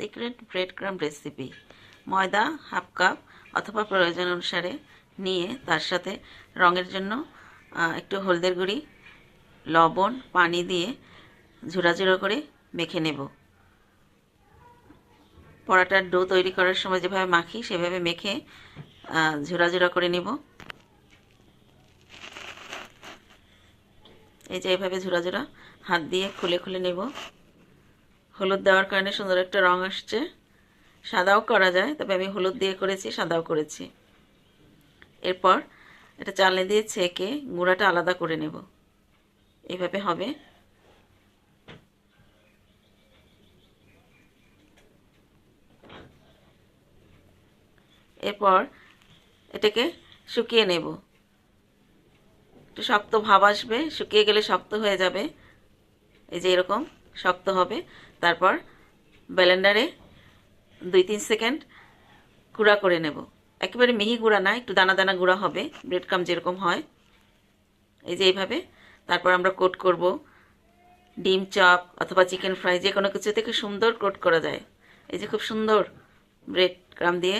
Secret bread crumb recipe ময়দা half cup অথবা প্রয়োজন অনুসারে নিয়ে তার সাথে রঙের জন্য একটু হলদের গুঁড়ি, লবণ, পানি দিয়ে ঝুরা ঝুরা করে মেখে নেব। পরাটার ডো তৈরি করার সময় যেভাবে মাখি, সেভাবে মেখে ঝুরা ঝুরা করে নেব। এই যে এইভাবে ঝুরা ঝুরা হাত দিয়ে খুলে খুলে নেব। হলুদ দেওয়ার কারণে সুন্দর একটা রং আসছে। সাদাও করা যায়, তবে আমি হলুদ দিয়ে করেছি, সাদাও করেছি। এরপর এটা চালনি দিয়ে ছেঁকে গুঁড়াটা আলাদা করে নেব। এভাবে হবে। এরপর এটাকে শুকিয়ে নেব। একটু শক্ত ভাব আসবে, শুকিয়ে গেলে শক্ত হয়ে যাবে। এই যে এরকম। শক্ত হবে। তারপর ব্লেন্ডারে দুই তিন সেকেন্ড গুঁড়া করে নেব। একেবারে মিহি গুঁড়া না, একটু দানা দানা গুঁড়া হবে ব্রেড কাম যেরকম হয়। এই যে এইভাবে। তারপর আমরা কোট করব। ডিম চপ অথবা চিকেন ফ্রাই যে কোনো কিছু থেকে সুন্দর কোট করা যায়। এই যে খুব সুন্দর ব্রেড ক্রাম দিয়ে